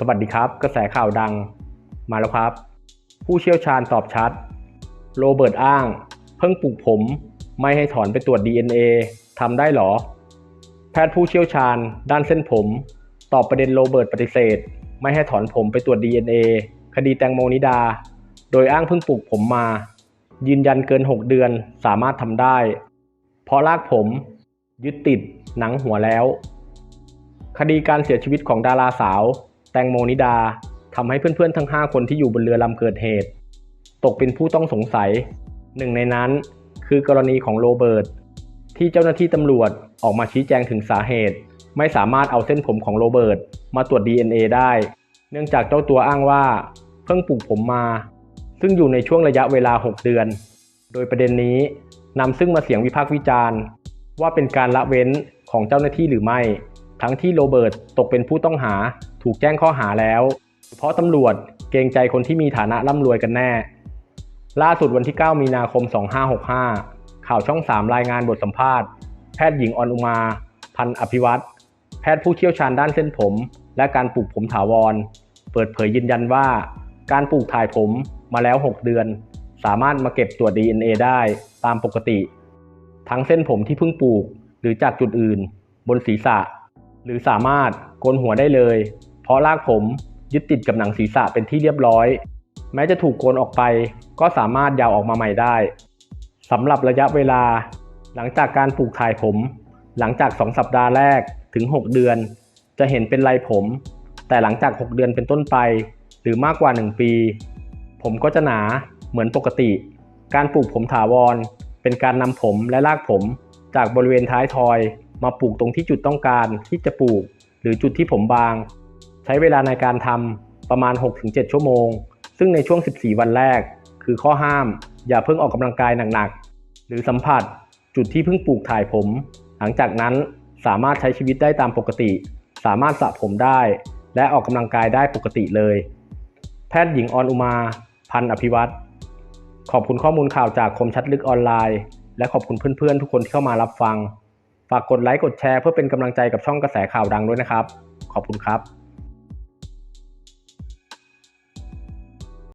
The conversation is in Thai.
สวัสดีครับ กระแสข่าวดังมาแล้วครับ ผู้เชี่ยวชาญตอบชัด โรเบิร์ตอ้าง เพิ่งปลูกผมไม่ให้ถอนไปตรวจ DNA ทำได้หรอ แพทย์ผู้เชี่ยวชาญด้านเส้นผม ตอบประเด็นโรเบิร์ตปฏิเสธ ไม่ให้ถอนผมไปตรวจ DNA คดีแตงโมนิดา โดยอ้างเพิ่งปลูกผมมา ยืนยันเกิน 6 เดือนสามารถทำได้ เพราะรากผม ยึดติดหนังหัวแล้ว คดีการเสียชีวิตของดาราสาว ตงโมนิดาทำให้เพื่อนๆทั้ง 5 คนที่อยู่บนเรือลำเกิดเหตุ ตกเป็นผู้ต้องสงสัย หนึ่งในนั้นคือกรณีของโรเบิร์ตที่เจ้าหน้าที่ตำรวจออกมาชี้แจงถึงสาเหตุ ไม่สามารถเอาเส้นผมของโรเบิร์ตมาตรวจ DNA ได้ เนื่องจากเจ้าตัวอ้างว่า เพิ่งปลูกผมมา ซึ่งอยู่ในช่วงระยะเวลา 6 เดือน โดยประเด็นนี้นำซึ่งมาเสียงวิพากษ์วิจารณ์ ว่าเป็นการละเว้นของเจ้าหน้าที่หรือไม่ ทั้งที่โรเบิร์ตตกเป็นผู้ต้องหา ถูกแจ้งข้อหาแล้ว เพราะตำรวจเกรงใจคนที่มีฐานะร่ำรวยกันแน่ ล่าสุดวันที่ 9 มีนาคม 2565 ข่าวช่อง 3 รายงานบทสัมภาษณ์ แพทย์หญิงออนอุมา พันธ์อภิวัตรแพทย์ผู้เชี่ยวชาญด้านเส้นผม และการปลูกผมถาวร เปิดเผยยืนยันว่า การปลูกถ่ายผมมาแล้ว 6 เดือน สามารถมาเก็บตรวจ DNA ได้ตามปกติ ทั้งเส้นผมที่เพิ่งปลูก หรือจากจุดอื่น บนศีรษะ หรือสามารถโกนหัวได้เลย เพราะรากผมยึดติดกับหนังศีรษะเป็นที่เรียบร้อย แม้จะถูกโกนออกไป ก็สามารถยาวออกมาใหม่ได้สำหรับระยะเวลา หลังจากการปลูกถ่ายผม หลังจาก 2 สัปดาห์แรกถึง 6 เดือน จะเห็นเป็นลายผม แต่หลังจาก 6 เดือนเป็นต้นไป หรือมากกว่า 1 ปี ผมก็จะหนาเหมือนปกติ การปลูกผมถาวร เป็นการนำผมและรากผม จากบริเวณท้ายทอย มาปลูกตรงที่จุดต้องการที่จะปลูก หรือจุดที่ผมบาง ใช้เวลาในการทำประมาณ 6-7 ชั่วโมง ซึ่งในช่วง 14 วันแรก คือข้อห้าม อย่าเพิ่งออกกำลังกายหนักๆ หรือสัมผัสจุดที่เพิ่งปลูกถ่ายผม หลังจากนั้นสามารถใช้ชีวิตได้ตามปกติ สามารถสระผมได้ และออกกำลังกายได้ปกติเลย แพทย์หญิงออนอุมา พันธ์อภิวัตรขอบคุณข้อมูลข่าวจากคมชัดลึกออนไลน์ และขอบคุณเพื่อนๆ ทุกคนที่เข้ามารับฟัง ฝากกดไลค์กดแชร์เพื่อเป็นกำลังใจกับช่องกระแสข่าวดังด้วยนะครับ ขอบคุณครับ